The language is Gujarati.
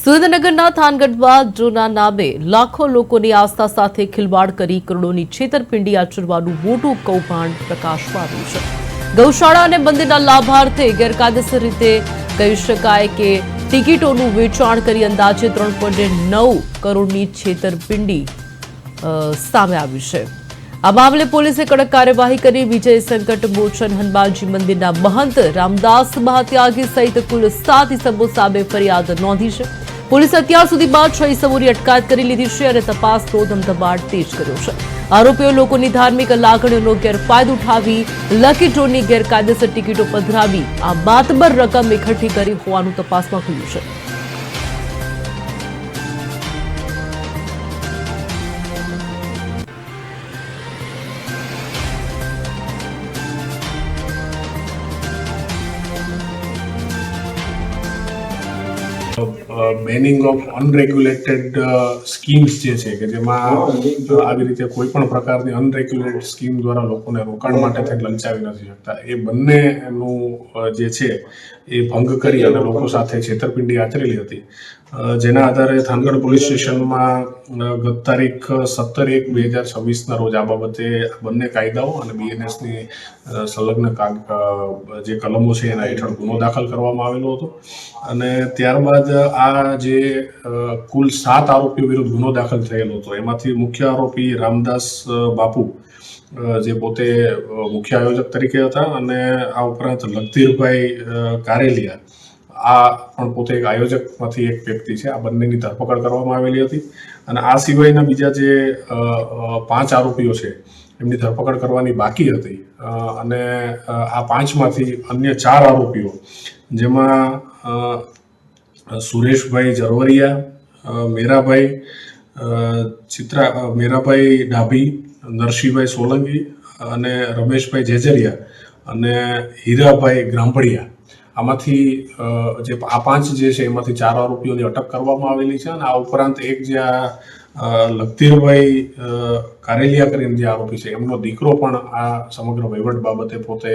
સુરેન્દ્રનગરના થાનગઢમાં ડ્રોના નામે લાખો લોકોની આસ્થા સાથે ખિલવાડ કરી કરોડોની છેતરપિંડી આચરવાનું મોટું કૌભાંડ પ્રકાશમાં આવ્યું છે. ગૌશાળા અને મંદિરના લાભાર્થે ગેરકાયદેસર રીતે કહી શકાય કે ટિકિટોનું વેચાણ કરી અંદાજે ત્રણ પોઈન્ટ નવ કરોડની છેતરપિંડી સામે આવી છે. આ મામલે પોલીસે કડક કાર્યવાહી કરી વિજય સંકટ મોચન હનુમાનજી મંદિરના મહંત રામદાસ મહાત્યાગી સહિત કુલ સાત ઇસમો સામે ફરિયાદ નોંધી છે. પોલીસે અત્યાર સુધીમાં છ ઇસમોની અટકાયત કરી લીધી છે અને તપાસનો ધમધમાટ તેજ કર્યો છે. આરોપીઓ લોકોની ધાર્મિક લાગણીઓનો ગેરફાયદો ઉઠાવી લકી ડ્રોની ગેરકાયદેસર ટિકિટો પધરાવી આ માતબર રકમ એકઠી કરી હોવાનું તપાસમાં ખુલ્યું છે. બેનિંગ ઓફ અનરેગ્યુલેટેડ સ્કીમ્સ જે છે કે જેમાં આવી રીતે કોઈ પણ પ્રકારની અનરેગ્યુલેટેડ સ્કીમ દ્વારા લોકોને રોકાણ માટે થઈને લલચાવી નથી શકતા. એ બંનેનું જે છે એ ભંગ કરી અને લોકો સાથે છેતરપિંડી આચરેલી હતી. જેના આધારે થાનગઢ પોલીસ સ્ટેશનમાં ગત તારીખ સત્તર એક બે હજાર છવ્વીસના રોજ આ બાબતે બંને કાયદાઓ અને બીએનએસની સંલગ્ન જે કલમો છે એના હેઠળ ગુનો દાખલ કરવામાં આવેલો હતો. અને ત્યારબાદ આ જે કુલ સાત આરોપીઓ વિરુદ્ધ ગુનો દાખલ થયેલો હતો. એમાંથી મુખ્ય આરોપી રામદાસ બાપુ જે પોતે મુખ્ય આયોજક તરીકે હતા અને આ ઉપરાંત લગધીરભાઈ કારેલિયા. આ પણ પોતે એક આયોજકમાંથી એક વ્યક્તિ છે. આ બંનેની ધરપકડ કરવામાં આવેલી હતી. અને આ સિવાયના બીજા જે પાંચ આરોપીઓ છે, એમની ધરપકડ કરવાની બાકી હતી. અને આ પાંચમાંથી અન્ય ચાર આરોપીઓ, જેમાં સુરેશભાઈ જરવરિયા મેરાભાઈ ચિત્રા મેરાભાઈ ડાભી, નરસિંહભાઈ સોલંકી અને રમેશભાઈ જેજરિયા અને હીરાભાઈ ગ્રાંભડિયા આમાંથી જે આ પાંચ જે છે એમાંથી ચાર આરોપીઓની અટક કરવામાં આવેલી છે અને આ ઉપરાંત એક જે આ લખતીરભાઈ કારેલિયા કરીને જે આરોપી છે, એમનો દીકરો પણ આ સમગ્ર વહીવટ બાબતે પોતે